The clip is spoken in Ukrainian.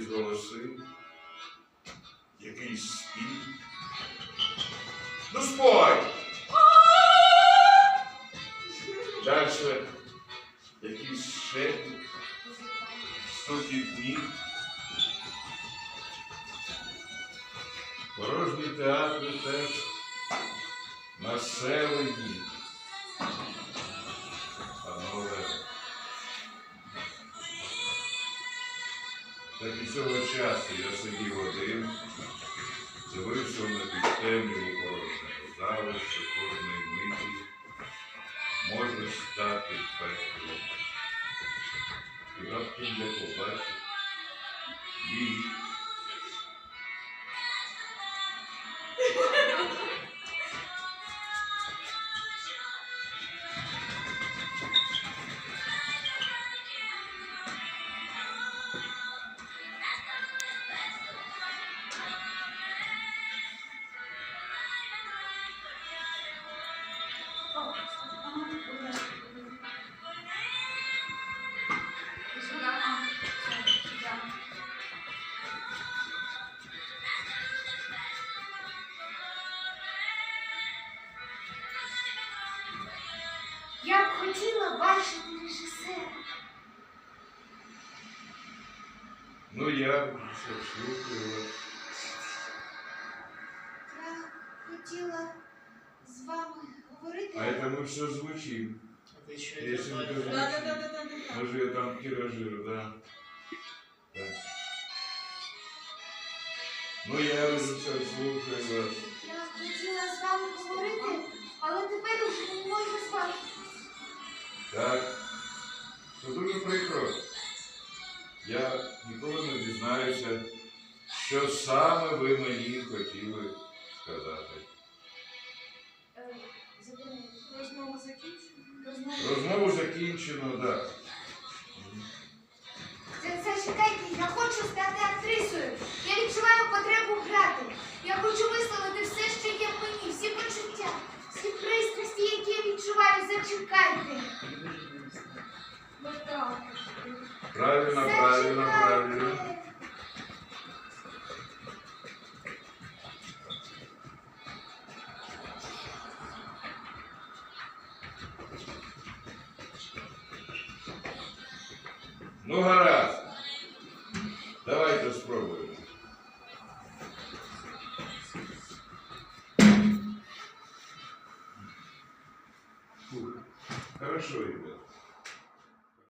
якісь голоси, якийсь спів. Ну спой! Дальше якийсь шепіт, стукіт ніг. Порожні театри теж населені. Панове. Так і цього часу я сидів один, дивився на підтемні порожнього залу, що кожної миті може стати пеклом. І раптом я побачив її. Хотіла бачити режисера. Ну я все слухаю вас. Я хотіла з вами говорити. А это мы все звучим. Вы еще Если это не звали? Да, да, да, да, да, да. Може я там тиражирую, да. да. Ну я режисер, слухаю вас. Це дуже прикро. Я ніколи не дізнаюся, що саме ви мені хотіли сказати. Е, Розмову закінчено. Розмову закінчено, так. Це, це чекайте, я хочу стати актрисою. Я відчуваю потребу грати. Я хочу висловити все, що є в мені, всі почуття, всі пристрасті, які я відчуваю. Зачекайте. Правильно, правильно, правильно. Ну, гаразд. Давайте спробуємо. Фух, Хорошо, Ігор.